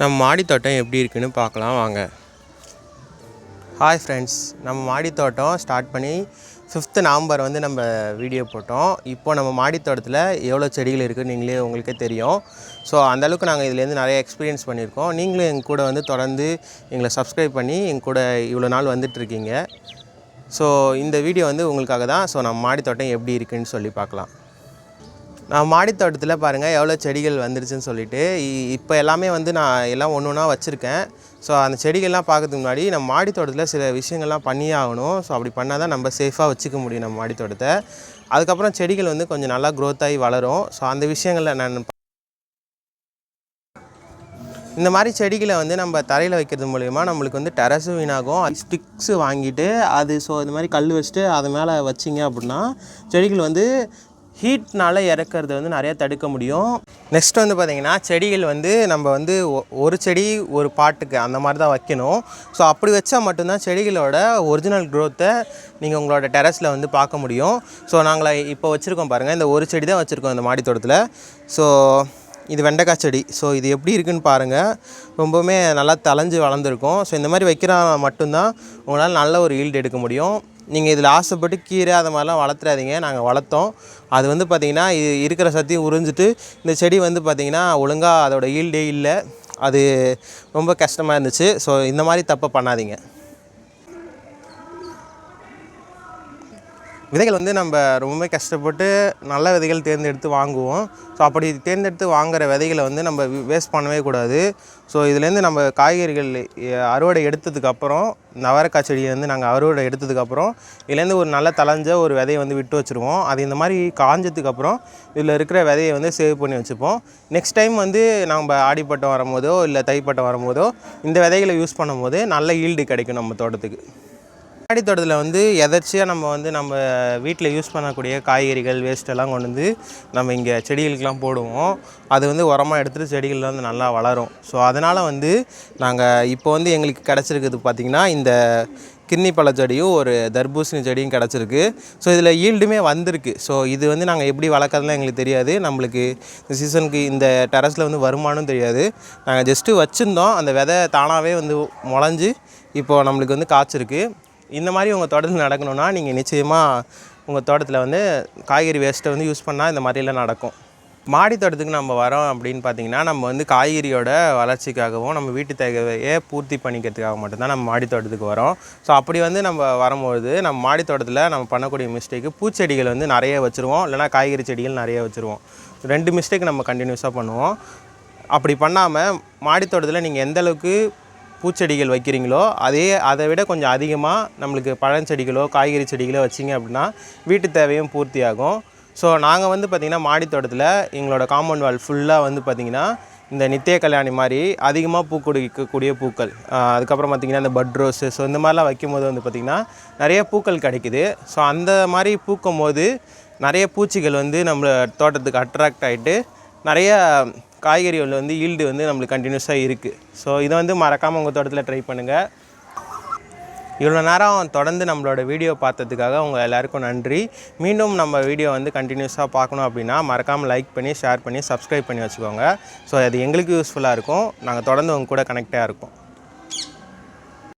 நம்ம மாடித்தோட்டம் எப்படி இருக்குன்னு பார்க்கலாம் வாங்க. ஹாய் ஃப்ரெண்ட்ஸ் நம்ம மாடித்தோட்டம் ஸ்டார்ட் பண்ணி ஃபிஃப்த்து நவம்பர் வந்து நம்ம வீடியோ போட்டோம். இப்போ நம்ம மாடித்தோட்டத்தில் எவ்வளோ செடிகள் இருக்குதுன்னு நீங்களே உங்களுக்கே தெரியும். ஸோ அந்தளவுக்கு நாங்கள் இதுலேருந்து நிறைய எக்ஸ்பீரியன்ஸ் பண்ணியிருக்கோம். நீங்களும் எங்கள் கூட வந்து தொடர்ந்து எங்களை சப்ஸ்கிரைப் பண்ணி எங்கள் கூட இவ்வளோ நாள் வந்துட்டுருக்கீங்க ஸோ இந்த வீடியோ வந்து உங்களுக்காக தான். ஸோ நம்ம மாடித்தோட்டம் எப்படி இருக்குன்னு சொல்லி பார்க்கலாம். நான் மாடித்தோட்டத்தில் பாருங்கள் எவ்வளோ செடிகள் வந்துருச்சுன்னு சொல்லிட்டு இ- இப்போ எல்லாமே வந்து நான் எல்லாம் ஒன்று ஒன்றா வச்சுருக்கேன். ஸோ அந்த செடிகள்லாம் பார்க்கறதுக்கு முன்னாடி நம்ம மாடித்தோட்டத்தில் சில விஷயங்கள்லாம் பண்ணியே ஆகணும். ஸோ அப்படி பண்ணால் தான் நம்ம சேஃபாக வச்சுக்க முடியும் நம்ம மாடித்தோட்டத்தை. அதுக்கப்புறம் செடிகள் வந்து கொஞ்சம் நல்லா க்ரோத் ஆகி வளரும். ஸோ அந்த விஷயங்களில் நான் இந்த மாதிரி செடிகளை வந்து நம்ம தரையில் வைக்கிறது மூலயமா நம்மளுக்கு வந்து டெரஸும் வீணாகும். ஸ்டிக்ஸு வாங்கிட்டு அது ஸோ இந்த மாதிரி கல் வச்சுட்டு அது மேலே வச்சிங்க அப்படின்னா செடிகள் வந்து ஹீட்னால் இறக்கறத வந்து நிறையா தடுக்க முடியும். நெக்ஸ்ட் வந்து பார்த்திங்கன்னா செடிகள் வந்து நம்ம வந்து ஒ- ஒரு செடி ஒரு பாட்டுக்கு அந்த மாதிரி தான் வைக்கணும். ஸோ அப்படி வச்சால் மட்டும்தான் செடிகளோட ஒரிஜினல் க்ரோத்தை நீங்கள் உங்களோட டெரஸில் வந்து பார்க்க முடியும். ஸோ நாங்கள் இப்போ வச்சுருக்கோம் பாருங்கள் இந்த ஒரு செடி தான் வச்சுருக்கோம் இந்த மாடி தோட்டத்தில். ஸோ இது வெண்டைக்காய் செடி. ஸோ இது எப்படி இருக்குன்னு பாருங்கள் ரொம்பவுமே நல்லா தளைஞ்சு வளர்ந்துருக்கும். ஸோ இந்த மாதிரி வைக்கிறா மட்டும்தான் உங்களால் நல்ல ஒரு ஈல்டு எடுக்க முடியும். நீங்கள் இதில் ஆசைப்பட்டு கீரை அது மாதிரிலாம் வளர்த்துறாதீங்க. நாங்கள் வளர்த்தோம். அது வந்து பார்த்திங்கன்னா இது இருக்கிற சத்தியும் உறிஞ்சிட்டு இந்த செடி வந்து பார்த்திங்கன்னா ஒழுங்காக அதோட ஈல்டே இல்லை. அது ரொம்ப கஷ்டமாக இருந்துச்சு. ஸோ இந்த மாதிரி தப்பை பண்ணாதீங்க. விதைகள் வந்து நம்ம ரொம்பவே கஷ்டப்பட்டு நல்ல விதைகள் தேர்ந்தெடுத்து வாங்குவோம். ஸோ அப்படி தேர்ந்தெடுத்து வாங்குகிற விதைகளை வந்து நம்ம வேஸ்ட் பண்ணவே கூடாது. ஸோ இதுலேருந்து நம்ம காய்கறிகள் அறுவடை எடுத்ததுக்கப்புறம் இந்த அவரைக்காய் செடியை வந்து நாங்கள் அறுவடை எடுத்ததுக்கப்புறம் இதுலேருந்து ஒரு நல்ல தளைஞ்ச ஒரு விதையை வந்து விட்டு வச்சுருவோம். அது இந்த மாதிரி காஞ்சதுக்கப்புறம் இதில் இருக்கிற விதையை வந்து சேவ் பண்ணி வச்சுப்போம். நெக்ஸ்ட் டைம் வந்து நம்ம ஆடிப்பட்டம் வரும்போதோ இல்லை தைப்பட்டம் வரும்போதோ இந்த விதைகளை யூஸ் பண்ணும்போது நல்ல ஈல்டு கிடைக்கும் நம்ம தோட்டத்துக்கு. மாடி தோட்டத்தில் வந்து எதர்ச்சியாக நம்ம வந்து நம்ம வீட்டில் யூஸ் பண்ணக்கூடிய காய்கறிகள் வேஸ்ட்டெல்லாம் கொண்டு வந்து நம்ம இங்கே செடிகளுக்கெலாம் போடுவோம். அது வந்து உரமாக எடுத்துகிட்டு செடிகள்லாம் வந்து நல்லா வளரும். ஸோ அதனால் வந்து நாங்கள் இப்போ வந்து எங்களுக்கு கிடச்சிருக்குது பார்த்திங்கன்னா இந்த கிர்னி பழ செடியும் ஒரு தர்பூசணி செடியும் கிடச்சிருக்கு. ஸோ இதில் ஈல்டுமே வந்திருக்கு. ஸோ இது வந்து நாங்கள் எப்படி வளர்க்குறதுலாம் எங்களுக்கு தெரியாது. நம்மளுக்கு இந்த சீசனுக்கு இந்த டெரஸில் வந்து வருமானம் தெரியாது. நாங்கள் ஜஸ்ட்டு வச்சுருந்தோம். அந்த விதை தானாகவே வந்து முளைஞ்சி இப்போது நம்மளுக்கு வந்து காய்ச்சிருக்கு. இந்த மாதிரி உங்கள் தோட்டத்தில் நடக்கணும்னா நீங்கள் நிச்சயமாக உங்கள் தோட்டத்தில் வந்து காய்கறி வேஸ்ட்டை வந்து யூஸ் பண்ணால் இந்த மாதிரிலாம் நடக்கும். மாடி தோட்டத்துக்கு நம்ம வரோம் அப்படின்னு பார்த்தீங்கன்னா நம்ம வந்து காய்கறியோட வளர்ச்சிக்காகவும் நம்ம வீட்டு தேவையை பூர்த்தி பண்ணிக்கிறதுக்காக மட்டும்தான் நம்ம மாடி தோட்டத்துக்கு வரோம். ஸோ அப்படி வந்து நம்ம வரும்போது நம்ம மாடி தோட்டத்தில் நம்ம பண்ணக்கூடிய மிஸ்டேக்கு பூச்செடிகள் வந்து நிறைய வச்சுருவோம். இல்லைனா காய்கறி செடிகள் நிறைய வச்சுருவோம். ரெண்டு மிஸ்டேக் நம்ம கண்டினியூஸாக பண்ணுவோம். அப்படி பண்ணாமல் மாடி தோட்டத்தில் நீங்கள் எந்தளவுக்கு பூச்செடிகள் வைக்கிறீங்களோ அதே அதை விட கொஞ்சம் அதிகமாக நம்மளுக்கு பழஞ்செடிகளோ காய்கறி செடிகளோ வச்சிங்க அப்படின்னா வீட்டு தேவையும் பூர்த்தியாகும். ஸோ நாங்கள் வந்து பார்த்திங்கன்னா மாடித்தோட்டத்தில் எங்களோட காம்பவுண்ட் வால் ஃபுல்லாக வந்து பார்த்திங்கன்னா இந்த நித்திய கல்யாணி மாதிரி அதிகமாக பூ கொடுக்கக்கூடிய பூக்கள். அதுக்கப்புறம் பார்த்திங்கன்னா இந்த பட் ரோஸு ஸோ இந்த மாதிரிலாம் வைக்கும்போது வந்து பார்த்திங்கன்னா நிறைய பூக்கள் கிடைக்குது. ஸோ அந்த மாதிரி பூக்கும் போது நிறைய பூச்சிகள் வந்து நம்ம தோட்டத்துக்கு அட்ராக்ட் ஆகிட்டு நிறைய காய்கறிகளில் வந்து ஈல்டு வந்து நம்மளுக்கு கண்டினியூஸாக இருக்குது ஸோ இதை வந்து மறக்காமல் உங்கள் தோட்டத்தில் ட்ரை பண்ணுங்கள் இவ்வளோ நேரம் தொடர்ந்து நம்மளோட வீடியோ பார்த்ததுக்காக உங்கள் எல்லாருக்கும் நன்றி. மீண்டும் நம்ம வீடியோ வந்து கண்டினியூஸாக பார்க்கணும் அப்படின்னா மறக்காமல் லைக் பண்ணி ஷேர் பண்ணி சப்ஸ்கிரைப் பண்ணி வச்சுக்கோங்க. ஸோ அது எங்களுக்கு யூஸ்ஃபுல்லாக இருக்கும். நாங்கள் தொடர்ந்து உங்கள் கூட கனெக்டாக இருக்கோம்